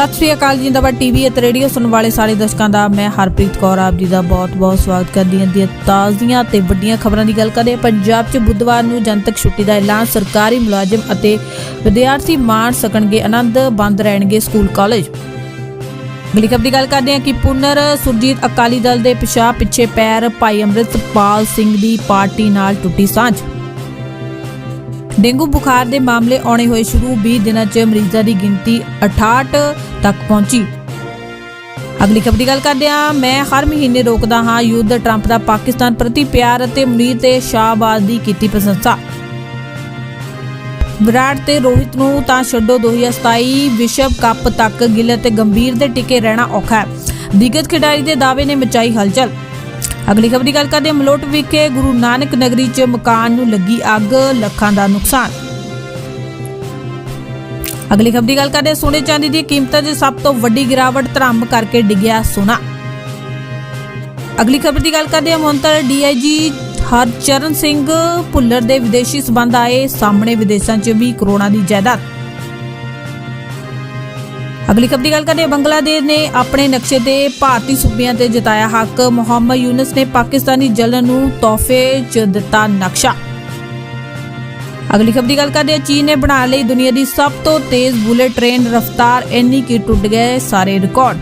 ਸਤਿ ਸ੍ਰੀ ਅਕਾਲ ਜੀ, ਜਿੰਦਾਬਾਦ ਟੀਵੀ ਅਤੇ ਰੇਡੀਓ ਸੁਣਨ ਵਾਲੇ ਸਾਰੇ ਦਰਸ਼ਕਾਂ ਦਾ, ਮੈਂ ਹਰਪ੍ਰੀਤ ਕੌਰ, ਆਪ ਜੀ ਦਾ ਬਹੁਤ-ਬਹੁਤ ਸਵਾਗਤ ਕਰਦੀ ਹਾਂ ਦੀਆਂ ਤਾਜ਼ੀਆਂ ਤੇ ਵੱਡੀਆਂ ਖਬਰਾਂ ਦੀ ਗੱਲ ਕਰਦੇ ਪੰਜਾਬ 'ਚ ਬੁੱਧਵਾਰ ਨੂੰ ਜਨਤਕ ਛੁੱਟੀ ਦਾ ਐਲਾਨ, ਸਰਕਾਰੀ ਮੁਲਾਜ਼ਮ ਅਤੇ ਵਿਦਿਆਰਥੀ ਮਾਣ ਸਕਣਗੇ, ਆਨੰਦ ਬੰਦ ਰਹਿਣਗੇ ਸਕੂਲ, ਕਾਲਜ। ਅਗਲੀ ਖਬਰ ਦੀ ਗੱਲ ਕਰਦੇ ਹਾਂ ਕਿ ਪੁਨਰ ਸੁਰਜੀਤ ਅਕਾਲੀ ਦਲ ਦੇ ਪਿਛਾ ਪਿੱਛੇ ਪੈਰ, ਭਾਈ ਅੰਮ੍ਰਿਤਪਾਲ ਸਿੰਘ ਦੀ ਪਾਰਟੀ ਨਾਲ ਟੁੱਟੀ ਸਾਂਝ। ਡੇਂਗੂ ਬੁਖਾਰ ਦੇ ਮਾਮਲੇ ਆਉਣੇ ਹੋਏ ਸ਼ੁਰੂ 20 ਦਿਨਾਂ 'ਚ ਮਰੀਜ਼ਾਂ ਦੀ ਗਿਣਤੀ 68 ਤੱਕ ਪਹੁੰਚੀ। ਅਗਲੀ ਖਬਰ ਦੀ ਗੱਲ ਕਰਦੇ ਹਾਂ। ਮੈਂ ਹਰ ਮਹੀਨੇ ਰੋਕਦਾ ਹਾਂ ਯੁੱਧ, ਟਰੰਪ ਦਾ ਪਾਕਿਸਤਾਨ ਪ੍ਰਤੀ ਪਿਆਰ ਅਤੇ ਮੁਨੀਰ ਤੇ ਸ਼ਾਹਬਾਜ਼ ਦੀ ਕੀਤੀ ਪ੍ਰਸ਼ੰਸਾ। ਵਿਰਾਟ ਤੇ ਰੋਹਿਤ ਨੂੰ ਤਾਂ ਛੱਡੋ 2027 ਵਿਸ਼ਵ ਕੱਪ ਤੱਕ ਗਿੱਲ ਤੇ ਗੰਭੀਰ ਦੇ ਟਿਕੇ ਰਹਿਣਾ ਔਖਾ ਹੈ। ਦਿਗਜ ਖਿਡਾਰੀ ਦੇ ਦਾਅਵੇ ਨੇ ਮਚਾਈ ਹਲਚਲ। ਅਗਲੀ ਖਬਰ ਦੀ ਗੱਲ ਕਰਦੇ ਹਾਂ। ਮਲੋਟ ਵਿਖੇ ਗੁਰੂ ਨਾਨਕ ਨਗਰੀ 'ਚ ਮਕਾਨ ਨੂੰ ਲੱਗੀ ਅੱਗ, ਲੱਖਾਂ ਦਾ ਨੁਕਸਾਨ। ਅਗਲੀ ਖਬਰ ਦੀ ਗੱਲ ਕਰਦੇ ਸੋਨੇ ਚਾਂਦੀ ਦੀ ਕੀਮਤਾਂ 'ਚ ਸਭ ਤੋਂ ਵੱਡੀ ਗਿਰਾਵਟ ਧਰਮ ਕਰਕੇ ਡਿੱਗਿਆ ਸੋਨਾ। ਅਗਲੀ ਖਬਰ ਦੀ ਗੱਲ ਕਰਦੇ ਹਾਂ। ਮੁਹੰਤਰ ਡੀਆਈਜੀ ਹਰਚਰਨ ਸਿੰਘ ਭੁੱਲਰ ਦੇ ਵਿਦੇਸ਼ੀ ਸਬੰਧ ਆਏ। ਸਾਹਮਣੇ ਵਿਦੇਸ਼ਾਂ 'ਚ ਵੀ ਕਰੋਨਾ ਦੀ ਜਾਇਦਾਦ। ਅਗਲੀ ਖਬਰ ਦੀ ਗੱਲ ਕਰਦੇ ਬੰਗਲਾਦੇਸ਼ ਨੇ ਆਪਣੇ ਨਕਸ਼ੇ ਤੇ ਭਾਰਤੀ ਸੂਬਿਆਂ ਤੇ ਜਤਾਇਆ ਹੱਕ। ਮੁਹੰਮਦ ਯੂਨਸ ਨੇ ਪਾਕਿਸਤਾਨੀ ਜਲਨ ਨੂੰ ਤੋਹਫੇ 'ਚ ਦਿੱਤਾ ਨਕਸ਼ਾ। ਅਗਲੀ ਖਬਰ ਦੀ ਗੱਲ ਕਰਦੇ ਹਾਂ, ਚੀਨ ਨੇ ਬਣਾ ਲਈ ਦੁਨੀਆ ਦੀ ਸਭ ਤੋਂ ਤੇਜ਼ ਬੁਲੇਟ ਟ੍ਰੇਨ ਰਫ਼ਤਾਰ, ਇੰਨੀ ਕਿ ਟੁੱਟ ਗਏ ਸਾਰੇ ਰਿਕਾਰਡ।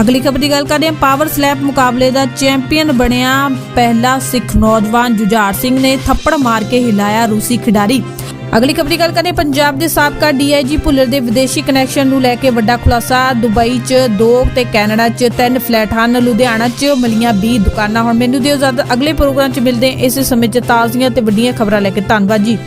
ਅਗਲੀ ਖਬਰ ਦੀ ਗੱਲ ਕਰਦੇ ਹਾਂ, ਪਾਵਰ ਸਲੈਪ ਮੁਕਾਬਲੇ ਦਾ ਚੈਂਪੀਅਨ ਬਣਿਆ ਪਹਿਲਾ ਸਿੱਖ ਨੌਜਵਾਨ ਜੁਝਾਰ ਸਿੰਘ ਨੇ ਥੱਪੜ ਮਾਰ ਕੇ ਹਿਲਾਇਆ ਰੂਸੀ ਖਿਡਾਰੀ। ਅਗਲੀ ਖਬਰ ਦੀ ਗੱਲ ਕਰਦੇ ਪੰਜਾਬ ਦੇ ਸਾਬਕਾ ਡੀਆਈਜੀ ਭੁੱਲਰ ਦੇ ਵਿਦੇਸ਼ੀ ਕਨੈਕਸ਼ਨ ਨੂੰ ਲੈ ਕੇ ਵੱਡਾ ਖੁਲਾਸਾ। ਦੁਬਈ 'ਚ ਦੋ ਤੇ ਕੈਨੇਡਾ 'ਚ ਤਿੰਨ ਫਲੈਟ ਹਨ, ਲੁਧਿਆਣਾ 'ਚ ਮਿਲੀਆਂ 20 ਦੁਕਾਨਾਂ। ਹੁਣ ਮੈਨੂੰ ਦਿਓ ਜ਼ਿਆਦਾ ਅਗਲੇ ਪ੍ਰੋਗਰਾਮ 'ਚ ਮਿਲਦੇ ਇਸ ਸਮੇਂ 'ਚ ਤਾਜ਼ੀਆਂ ਤੇ ਵੱਡੀਆਂ ਖਬਰਾਂ ਲੈ ਕੇ। ਧੰਨਵਾਦ ਜੀ।